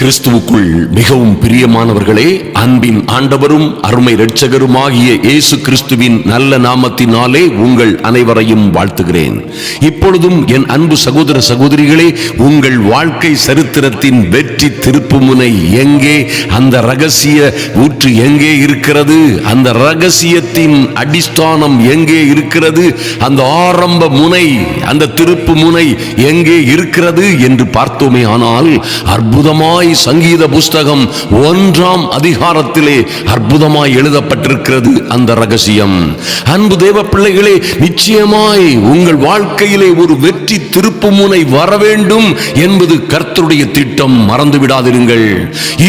கிறிஸ்துவுக்குள் மிகவும் பிரியமானவர்களே அன்பின் ஆண்டவரும் அருமை இரட்சகருமாகிய இயேசு கிறிஸ்துவின் நல்ல நாமத்தினாலே உங்கள் அனைவரையும் வாழ்த்துகிறேன். இப்பொழுதும் என் அன்பு சகோதர சகோதரிகளே உங்கள் வாழ்க்கை சரித்திரத்தின் வெற்றி திருப்புமுனை எங்கே அந்த ரகசிய ஊற்று எங்கே இருக்கிறது அந்த ரகசியத்தின் அடிஸ்தானம் எங்கே இருக்கிறது அந்த ஆரம்ப முனை அந்த திருப்பு முனை எங்கே இருக்கிறது என்று பார்த்தோமே ஆனால் அற்புதமாய் சங்கீத புஸ்தகம் ஒன்றாம் அதிகாரத்திலே அற்புதமாய் எழுதப்பட்டிருக்கிறது அந்த ரகசியம். அன்பு தேவ பிள்ளைகளே நிச்சயமாய் உங்கள் வாழ்க்கையிலே ஒரு வெற்றி திருப்பு முனை வர வேண்டும் என்பது கர்த்தருடைய திட்டம். மறந்து விடாதிருங்கள்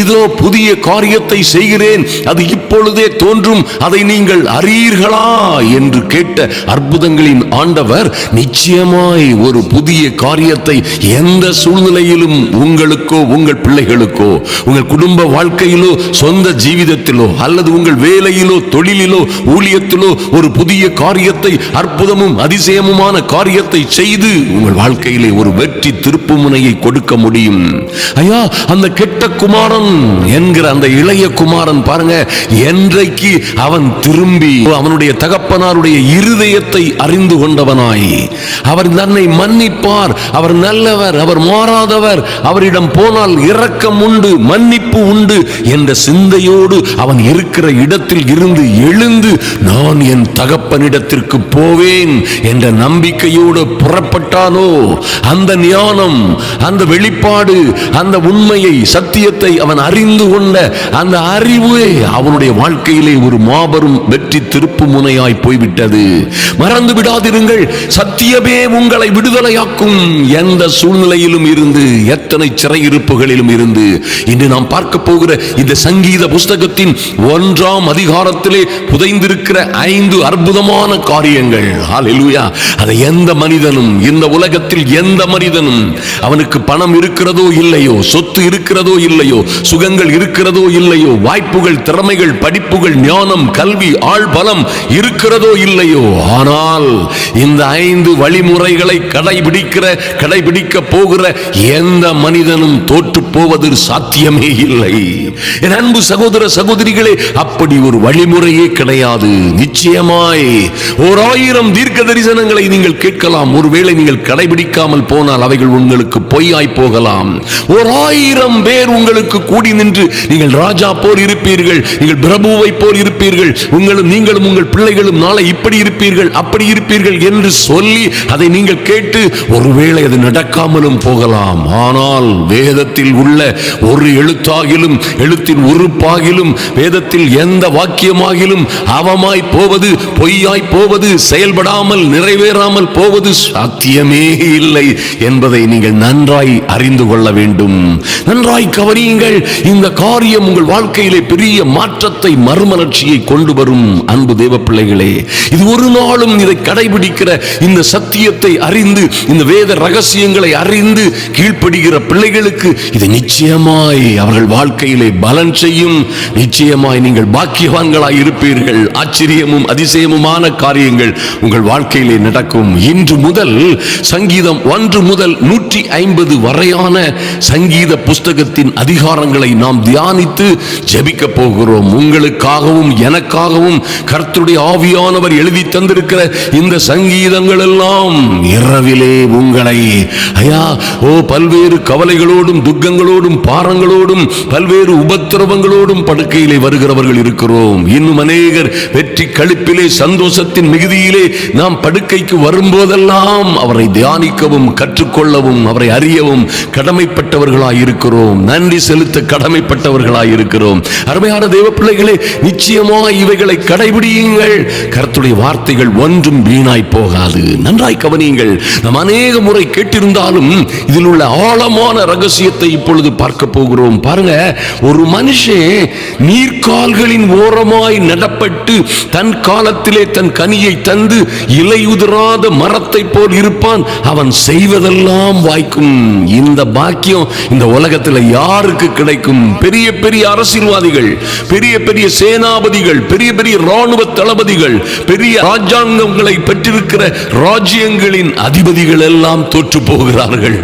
இதோ புதிய காரியத்தை செய்கிறேன். அது இப்பொழுதே தோன்றும். அதை நீங்கள் அறியீர்களா என்று கேட்ட அற்புதங்களின் ஆண்டவர் நிச்சயமாய் ஒரு புதிய காரியத்தை எந்த சூழ்நிலையிலும் உங்களுக்கோ உங்கள் பிள்ளைகளுக்கோ உங்கள் குடும்ப வாழ்க்கையிலோ சொந்த ஜீவிதத்திலோ அல்லது உங்கள் வேலையிலோ தொழிலிலோ ஊழியத்திலோ ஒரு புதிய காரியத்தை அற்புதமும் அதிசயமுமான காரியத்தை செய்து உங்கள் வாழ்க்கை வாழ்க்கையிலே ஒரு வெற்றி திருப்பு முனையை கொடுக்க முடியும். ஐயா அந்த கெட்ட குமாரன் என்கிற அந்த இளைய குமாரன் பாருங்க என்றைக்கு அவன் திரும்பி அவனுடைய தகப்பனாருடைய இருதயத்தை அறிந்து கொண்டவனாய். அவர் தன்னை மன்னிப்பார் அவர் நல்லவர் அவர் மாறாதவர் அவரிடம் போனால் இரக்கம் உண்டு மன்னிப்பு உண்டு என்ற சிந்தையோடு அவன் இருக்கிற இடத்தில் இருந்து எழுந்து நான் என் தகப்பனிடத்திற்கு போவேன் என்ற நம்பிக்கையோடு புறப்பட்டானோ? அந்த ஞானம் அந்த வெளிப்பாடு அந்த உண்மையை சத்தியத்தை அவன் அறிந்து கொண்ட அந்த அறிவே அவனுடைய வாழ்க்கையிலே ஒரு மாபெரும் வெற்றி திருப்பு முனையாய் போய்விட்டது. மறந்து விடாதிருங்கள் சத்தியமே உங்களை விடுதலையாக்கும். எந்த சூழ்நிலையிலும் இருந்து எத்தனை சிறையிருப்புகளிலும் இருந்து. இன்று நாம் பார்க்க போகிற இந்த சங்கீத புஸ்தகத்தின் ஒன்றாம் அதிகாரத்திலே புதைந்திருக்கிற ஐந்து அற்புதமான காரியங்கள். அதை எந்த மனிதனும் இந்த உலகத்தில் எந்த மனிதனும் அவனுக்கு பணம் இருக்கிறதோ இல்லையோ சொத்து இருக்கிறதோ இல்லையோ சுகங்கள் இருக்கிறதோ இல்லையோ வாய்ப்புகள் திறமைகள் படிப்புகள் ஞானம் கல்வி ஆள் பலம் இருக்கிறதோ இல்லையோ ஆனால் இந்த ஐந்து வழிமுறைகளை கடைபிடிக்கிற கடைபிடிக்க போகிற எந்த மனிதனும் தோற்று போவது சாத்தியமே இல்லை. என் அன்பு சகோதர சகோதரிகளே அப்படி ஒரு வழிமுறையே கிடையாது. நிச்சயமாய் ஓர் ஆயிரம் தீர்க்க தரிசனங்களை நீங்கள் கேட்கலாம். ஒருவேளை நீங்கள் கடைபிடிக்க கடைபிடிக்காமல் போனால் அவைகள் உங்களுக்கு பொய்யாய் போகலாம். ஓர் ஆயிரம் பேர் உங்களுக்கு கூடி நின்று நீங்கள் ராஜா போல் இருப்பீர்கள் நீங்கள் பிரபுவை போல் இருப்பீர்கள் உங்களும் நீங்களும் உங்கள் பிள்ளைகளும் நாளை இப்படி இருப்பீர்கள் அப்படி இருப்பீர்கள் என்று சொல்லி அதை நீங்கள் கேட்டு ஒருவேளை அது நடக்காமலும் போகலாம். ஆனால் வேதத்தில் உள்ள ஒரு எழுத்தாகிலும் எழுத்தின் உறுப்பாகிலும் வேதத்தில் எந்த வாக்கியமாகிலும் அவமாய் போவது பொய்யாய் போவது செயல்படாமல் நிறைவேறாமல் போவது சாத்தியமே இல்லை என்பதை நீங்கள் நன்றாய் அறிந்து கொள்ள வேண்டும். நன்றாய் கவனியுங்கள் இந்த காரியம் உங்கள் வாழ்க்கையிலே பெரிய மாற்றத்தை மறுமலர்ச்சியை கொண்டு வரும் அன்பு தேவ பிள்ளைகளே இது ஒரு நாளும் இதை கடைபிடிக்கிற இந்த சத்தியத்தை அறிந்து இந்த வேத ரகசியங்களை அறிந்து கீழ்ப்படுகிற பிள்ளைகளுக்கு இது நிச்சயமாய் அவர்கள் வாழ்க்கையிலே பலன் செய்யும். நிச்சயமாய் நீங்கள் பாக்கியவான்களாய் இருப்பீர்கள். ஆச்சரியமும் அதிசயமுமான காரியங்கள் உங்கள் வாழ்க்கையிலே நடக்கும். இன்று முதல் சங்கீதம் ஒன்று முதல் நூற்றி ஐம்பது வரையான சங்கீத புஸ்தகத்தின் அதிகாரங்களை நாம் தியானித்து ஜபிக்க போகிறோம். உங்களுக்காகவும் எனக்காகவும் கர்த்தருடைய ஆவியானவர் எழுதி தந்திருக்கிற இந்த சங்கீதங்கள் எல்லாம் இரவிலே உங்களை ஐயா ஓ பல்வேறு கவலைகளோடும் துக்கங்களோடும் பாரங்களோடும் பல்வேறு உபத்திரவங்களோடும் படுக்கையிலே வருகிறவர்கள் இருக்கிறோம். இன்னும் அநேகர் வெற்றி கழிப்பிலே சந்தோஷத்தின் மிகுதியிலே நாம் படுக்கைக்கு வரும்போதெல்லாம் அவரை தியானிக்கவும் கற்றுக்கொள்ளவும் அவரை அறியவும் கடமைப்பட்டவர்களாய் இருக்கிறோம் நன்றி செலுத்த கடமைப்பட்டவர்களாய் இருக்கிறோம் அருமையான தேவ பிள்ளைகளே நிச்சயமாய் இவைகளை கடைபிடியுங்கள். கருத்துடைய வார்த்தைகள் ஒன்றும் வீணாய் போகாது. நன்றாய் கவனியுங்கள். நாம் அநேக முறை கேட்டிருந்தாலும் இதில் உள்ள ஆழமான ரகசியத்தை இப்பொழுது பார்க்க போகிறோம். பாருங்க ஒரு மனுஷன் நீர்கால்களின் ஓரமாய் நடப்பட்டு தன் காலத்திலே தன் கனியை தந்து இலையுதிராத மரத்தை போல் இருப்பான். அவன் செய்வதெல்லாம் வாய்க்கும். இந்த பாக்கியம் இந்த உலகத்தில் யாருக்கு கிடைக்கும்? பெரிய பெரிய அரசியல்வாதிகள் பெரிய பெரிய சேனாபதி தளபதிகள் பெரிய பெரிய ராணுவ தளபதிகள் பெரிய ராஜாங்கங்களை பெற்றிருக்கிற ராஜ்யங்களின் அதிபதிகள் எல்லாம் தோற்று போகிறார்கள்.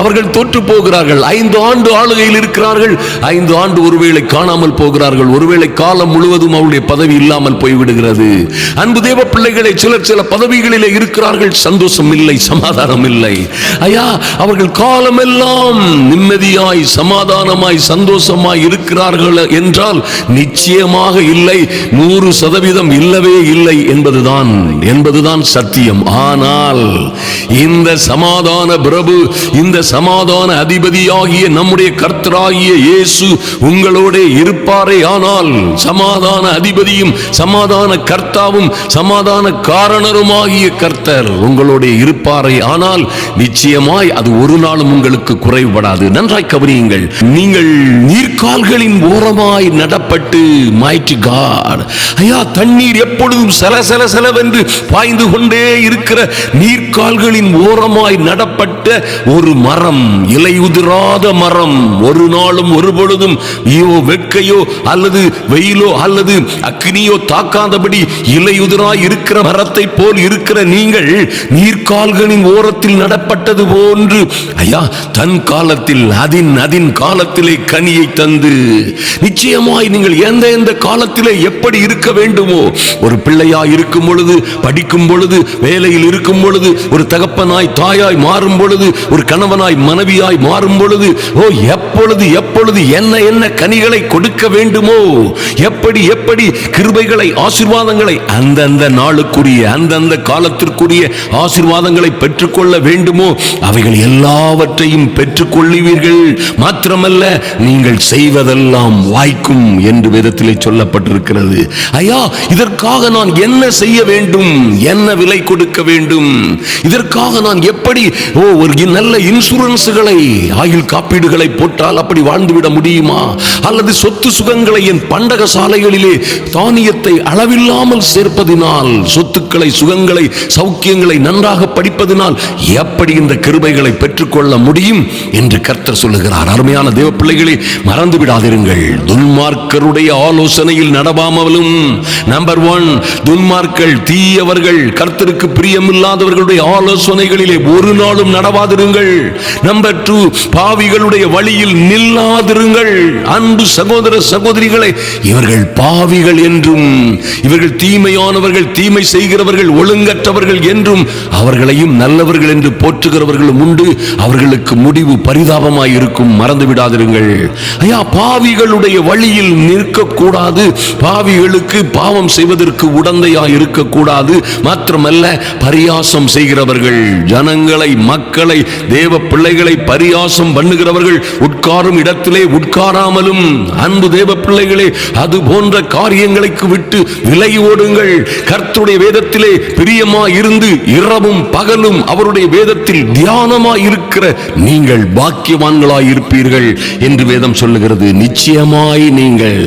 அவர்கள் தோற்று போகிறார்கள். ஐந்து ஆண்டு ஆளுகையில் இருக்கிறார்கள். ஐந்து ஆண்டு ஒருவேளை காணாமல் போகிறார்கள். ஒருவேளை காலம் முழுவதும் அவருடைய பதவி இல்லாமல் போய்விடுகிறது. அன்பு தேவ பிள்ளைகளை சிலர் சில பதவிகளிலே இருக்கிறார்கள். சந்தோஷம் இல்லை சமாதானம் இல்லை. ஐயா அவர்கள் காலமெல்லாம் நிம்மதியாய் சமாதானமாய் சந்தோஷமாய் இருக்கிறார்கள் என்றால் நிச்சயம் நிச்சயமாக இல்லை. நூறு சதவீதம் இல்லவே இல்லை என்பதுதான் என்பதுதான் சத்தியம். ஆனால் இந்த சமாதான பிரபு இந்த சமாதான அதிபதியாகிய நம்முடைய கர்த்தராகிய இயேசு உங்களோட இருப்பாரே. ஆனால் சமாதான அதிபதியும் சமாதான கர்த்தாவும் சமாதான காரணருமாகிய கர்த்தர் உங்களோட இருப்பாரே. ஆனால் நிச்சயமாய் அது ஒரு நாளும் உங்களுக்கு குறைபடாது நன்றாய் கவனியுங்கள். நீங்கள் நீர்க்கால்களின் ஓரமாய் நடப்பட்டு மைட்டி காட் ஐயா தண்ணீர் எப்பொழுதும் சல சல சலவென்று பாய்ந்து கொண்டே இருக்கிற நீர்க்கால்களின் ஓரமாய் நடப்பட்ட ஒரு மரம் இலை உதிராத மரம். ஒரு நாளும் ஒரு பொழுதும் ஐயோ வெட்கையோ அல்லது வெயிலோ அல்லது அக்னியோ தாக்காதபடி இலை உதிராய் இருக்கிற மரத்தை போல் இருக்கிற நீங்கள் நீர்க்கால்களின் ஓரத்தில் நடப்பட்டது போன்று ஐயா தன் காலத்தில் அதின் அதின் காலத்திலே கனியை தந்து நிச்சயமாய் நீங்கள் எந்த எந்த காலத்திலே எப்படி இருக்க வேண்டுமோ ஒரு பிள்ளையாய் இருக்கும் பொழுது படிக்கும் பொழுது வேலையில் இருக்கும் பொழுது ஒரு தகப்பனாய் தாயாய் மாறும் பொழுது ஒரு கணவனாய் மனைவியாய் மாறும் பொழுது ஓ எப்பொழுது எப்பொழுது என்ன என்ன கனிகளை கொடுக்க வேண்டுமோ எப்படி எப்படி கிருபைகளை ஆசிர்வாதங்களை அந்தந்த நாளுக்குரிய அந்தந்த காலத்திற்குரிய ஆசிர்வாதங்களை பெற்றுக்கொள்ள வேண்டுமோ அவைகள் எல்லாவற்றையும் பெற்றுக்கொள்ளுவீர்கள். மாத்திரமல்ல நீங்கள் செய்வதெல்லாம் வாய்க்கும் என்று விதத்தில் சொல்லப்பட்டிருக்கிறது. ஐயா இதற்காக நான் என்ன செய்ய வேண்டும்? என்ன விலை கொடுக்க வேண்டும்? இதற்காக நான் எப்படி ஓ ஒரு நல்ல இன்சூரன்ஸுகளை ஆயுள் காப்பீடுகளை போட்டால் அப்படி வாழ்ந்துவிட முடியுமா? அல்லது சொத்து சுகங்களை என் பண்டக சாலைகளிலே தானியத்தை அளவில்லாமல் சேர்ப்பதினால் சொத்துக்களை சுகங்களை சௌக்கியங்களை நன்றாக படிப்பதினால் எப்படி இந்த கிருபைகளை பெற்றுக்கொள்ள முடியும் என்று கர்த்தர் சொல்லுகிறார். அருமையான தேவ பிள்ளைகளை மறந்து விடாதிருங்கள் துன்மார்க்கருடைய ஆலோ ஆலோசனையில் நடவாமலும் நம்பர் ஒன் துன்மார்கள் தீயவர்கள் கர்த்தருக்கு பிரியமில்லாதவர்களுடைய ஆலோசனைகளிலே ஒரு நாளும் நடவாதிருங்கள். நம்பர் டூ பாவிகளுடைய வழியில் நில்லாதிருங்கள். அன்பு சகோதர சகோதரிகளை இவர்கள் பாவிகள் என்றும் இவர்கள் தீமையானவர்கள் தீமை செய்கிறவர்கள் ஒழுங்கற்றவர்கள் என்றும் அவர்களையும் நல்லவர்கள் என்று போற்றுகிறவர்களும் உண்டு. அவர்களுக்கு முடிவு பரிதாபமாய் இருக்கும் மறந்து விடாதிருங்கள் ஐயா பாவிகளுடைய வழியில் நிற்கக்கூடாது. பாவிகளுக்கு பாவம் செய்வதற்கு உடந்தையா இருக்கக்கூடாது. மாத்திரமல்ல பரியாசம் செய்கிறவர்கள் ஜனங்களை மக்களை தேவ பிள்ளைகளை பரியாசம் பண்ணுகிறவர்கள் உட்காரும் இடத்திலே உட்காராமலும் அன்பு தேவ பிள்ளைகளே அது போன்ற காரியங்களுக்கு விட்டு விலகி ஓடுங்கள். கர்த்தருடைய வேதத்திலே பிரியமா இருந்து இரவும் பகலும் அவருடைய வேதத்தில் தியானமா இருக்கிற நீங்கள் பாக்கியவான்களாய் இருப்பீர்கள் என்று வேதம் சொல்லுகிறது. நிச்சயமாய் நீங்கள்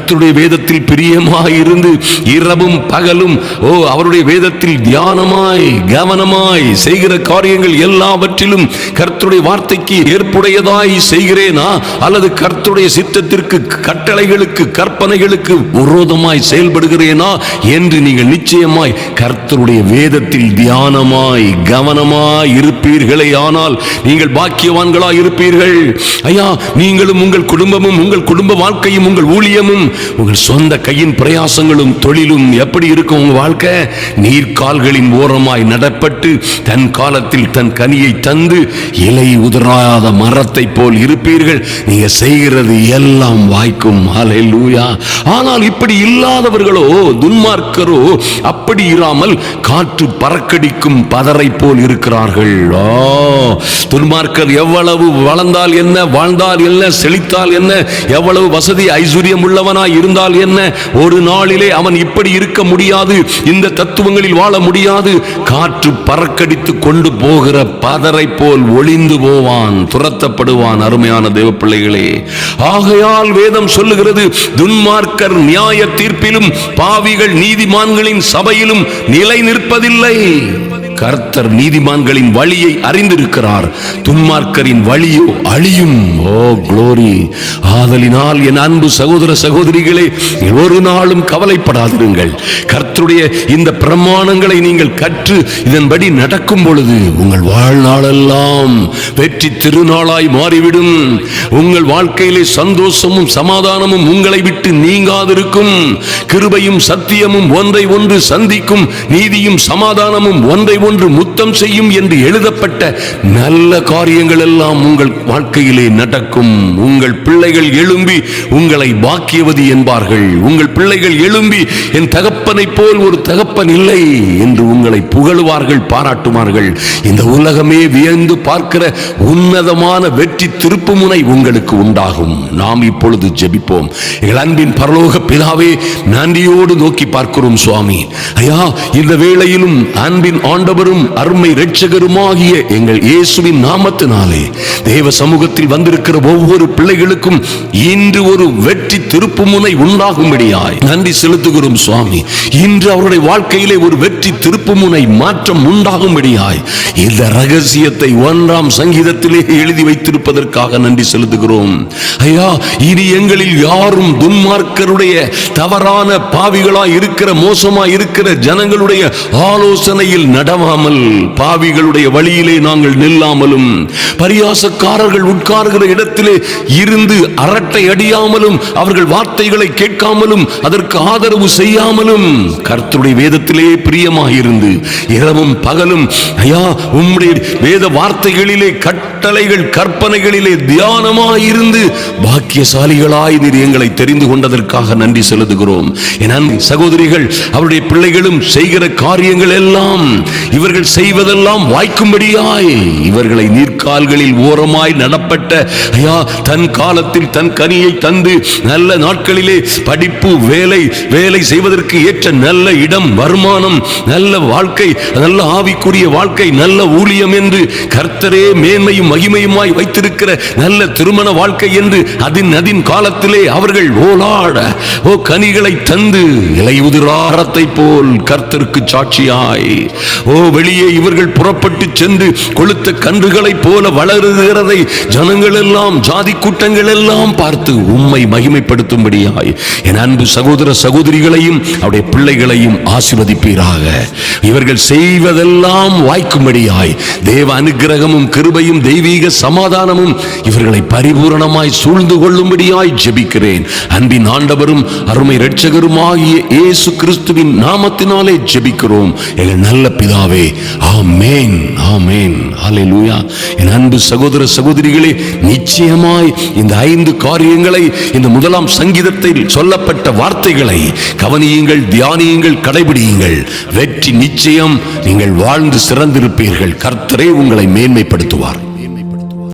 கர்த்தருடைய வேதத்தில் பிரியமாய் இருந்து இரவும் பகலும் ஓ அவருடைய வேதத்தில் தியானமாய் கவனமாய் செய்கிற காரியங்கள் எல்லாவற்றிலும் கர்த்தருடைய வார்த்தைக்கு ஏற்புடையதாய் செய்கிறேனா? அல்லது கர்த்தருடைய சித்தத்திற்கு கட்டளைகளுக்கு கற்பனைகளுக்கு விரோதமாய் செயல்படுகிறேனா? என்று நீங்கள் நிச்சயமாய் கர்த்தருடைய வேதத்தில் தியானமாய் கவனமாய் இருப்பீர்களே. ஆனால் நீங்கள் பாக்கியவான்களாய் இருப்பீர்கள். ஐயா நீங்களும் உங்கள் குடும்பமும் உங்கள் குடும்ப வாழ்க்கையும் உங்கள் ஊழியமும் உங்கள் சொந்த கையின் பிரயாசங்களும் தொழிலும் எப்படி இருக்கும் உங்கள் வாழ்க்கை? நீர்க்கால்களின் ஓரமாய் நடப்பட்டு தன் காலத்தில் தன் கனியை தந்து இலை உதராத மரத்தை போல் இருப்பீர்கள். நீங்க செய்கிறது எல்லாம் வாய்க்கும். ஹalleluya ஆனால் இப்படி இல்லாதவர்களோ துன்மார்க்கரோ அப்படி இராமல் காற்று பறக்கடிக்கும் பதரை போல் இருக்கிறார்கள். துன்மார்க்கர் எவ்வளவு வளர்ந்தால் என்ன வாழ்ந்தால் என்ன செழித்தால் என்ன எவ்வளவு வசதி ஐஸ்வர்யம் உள்ளவன் உள்ளவனாய் இருந்தால் என்ன? ஒரு நாளிலே அவன் இப்படி இருக்க முடியாது. இந்த தத்துவங்களில் வாழ முடியாது. காற்று பறக்கடித்து கொண்டு போகிற பதரை போல் ஒளிந்து போவான் துரத்தப்படுவான் அருமையான தேவ பிள்ளைகளே ஆகையால் வேதம் சொல்லுகிறது துன்மார்க்கர் நியாய தீர்ப்பிலும் பாவிகள் நீதிமான்களின் சபையிலும் நிலை நிற்பதில்லை கர்த்தர் நீதிமான்களின் வழியை அறிந்திருக்கிறார். துன்மார்க்கரின் வழியோ அழியும். ஓ குளோரி ஆதலினால் என் அன்பு சகோதர சகோதரிகளே ஒரு நாளும் கவலைப்படாதிருங்கள். கர்த்தருடைய இந்த பிரமாணங்களை நீங்கள் கற்று இதன்படி நடக்கும் பொழுது உங்கள் வாழ்நாளெல்லாம் வெற்றி திருநாளாய் மாறிவிடும். உங்கள் வாழ்க்கையிலே சந்தோஷமும் சமாதானமும் உங்களை விட்டு நீங்காதிருக்கும். கிருபையும் சத்தியமும் ஒன்றை ஒன்று சந்திக்கும். நீதியும் சமாதானமும் ஒன்றை ஒன்று முத்தம் செய்யும் என்று எழுதப்பட்ட நல்ல காரியங்கள் எல்லாம் உங்கள் வாழ்க்கையிலே நடக்கும். உங்கள் பிள்ளைகள் எழும்பி உங்களை பாக்கியவதி என்பார்கள். உங்கள் பிள்ளைகள் எழும்பி என் தகப்பனை போல் ஒரு தகப்பன் இல்லை என்று உங்களை புகழுவார்கள் பாராட்டுவார்கள். இந்த உலகமே வியந்து பார்க்கிற உன்னதமான வெற்றி திருப்புமுனை உங்களுக்கு உண்டாகும். நாம் இப்பொழுது ஜெபிப்போம். எங்கள் அன்பின் பரலோக பிதாவே நன்றியோடு நோக்கி பார்க்கிறோம் சுவாமி. ஐயா இந்த வேளையிலும் அன்பின் ஆண்டவரும் அருமை இரட்சகருமாகிய எங்கள் இயேசுவின் நாமத்தினாலே தேவ சமூகத்தில் வந்திருக்கிற ஒவ்வொரு பிள்ளைகளுக்கும் இன்று ஒரு வெற்றி திருப்பு முனை உண்டாகும்படியாய் நன்றி செலுத்துகிறோம் சுவாமி. இன்று அவருடைய வாழ்க்கையிலே ஒரு வெற்றி திருப்பு முனை மாற்றம் உண்டாகும்படியாய் இந்த ரகசியத்தை ஒன்றாம் சங்கீதத்திலே எழுதி வைத்திருப்பதற்காக நன்றி செலுத்துகிறோம். ஐயா இனி எங்களில் யாரும் துன்மார்க்கருடைய தவறான பாவிகளாய் இருக்கிற மோசமாய் இருக்கிற ஜனங்களுடைய ஆலோசனையில் போகாமல் பாவிகளுடைய வழியிலே நாங்கள் நில்லாமலும் பரியாசக்காரர்கள் உட்கார்கிற இடத்திலே இருந்து அரட்டை அடியாமலும் அவர்கள் வார்த்தைகளை கேட்காமலும் அதற்கு ஆதரவு செய்யாமலும் கர்த்தருடைய வேதத்திலே பிரியமாயிருந்து இரவும் பகலும் ஐயா உம்முடைய வேத வார்த்தைகளிலே கட்டளைகள் கற்பனைகளிலே தியானமாயிருந்து பாக்கியசாலிகளாய் நீர் எங்களை தெரிந்து கொண்டதற்காக நன்றி செலுத்துகிறோம். என சகோதரிகள் அவருடைய பிள்ளைகளும் செய்கிற காரியங்கள் எல்லாம் இவர்கள் செய்வதெல்லாம் வாய்க்கும்படியாய். இவர்களை நீர்க்கால்களில் ஓரமாய் காணப்பட்ட. ஐயா தன் காலத்தில் தன் கனியை தந்து நல்ல நாட்களிலே படிப்பு வேலை வேலை செய்வதற்கு ஏற்ற நல்ல இடம் வருமானம் நல்ல வாழ்க்கை நல்ல ஆவிக்குரிய வாழ்க்கை நல்ல ஊழியம் என்று கர்த்தரே மேன்மையும் மகிமையுமாய் வைத்திருக்கிற நல்ல திருமண வாழ்க்கை என்று அதின் அதின் காலத்திலே அவர்கள் ஓலாட ஓ கனிகளை தந்து இலையுதிராரத்தை போல் கர்த்தருக்கு சாட்சியாய். ஓ வெளியே இவர்கள் புறப்பட்டு சென்று கொளுத்த கன்றுகளைப் போல வளருகிறதை ஜனங்கள் எல்லாம் ஜாதி கூட்டங்கள் எல்லாம் பார்த்து உம்மை மகிமைப்படுத்தும்படியாய் என் அன்பு சகோதர சகோதரிகளையும் அவருடைய பிள்ளைகளையும் ஆசிர்வதிப்பீராக. இவர்கள் செய்வதெல்லாம் வாய்க்கும்படியாய் தேவ அனுகிரகமும் கிருபையும் தெய்வீக சமாதானமும் இவர்களை பரிபூரணமாய் சூழ்ந்து கொள்ளும்படியாய் ஜெபிக்கிறேன். அன்பின் ஆண்டவரும் அருமை இரட்சகருமாகிய இயேசு கிறிஸ்துவின் நாமத்தினாலே ஜெபிக்கிறோம். எங்கள் நல்ல பிதாவே ஆமேன் ஆமேன். ஹalleluya. என் அன்பு சகோதர சகோதரிகளே நிச்சயமாய் இந்த ஐந்து காரியங்களை இந்த முதலாம் சங்கீதத்தில் சொல்லப்பட்ட வார்த்தைகளை கவனியுங்கள் தியானியுங்கள் கடைபிடியுங்கள். வெற்றி நிச்சயம். நீங்கள் வாழ்ந்து சிறந்திருப்பீர்கள். கர்த்தரே உங்களை மேன்மைப்படுத்துவார்.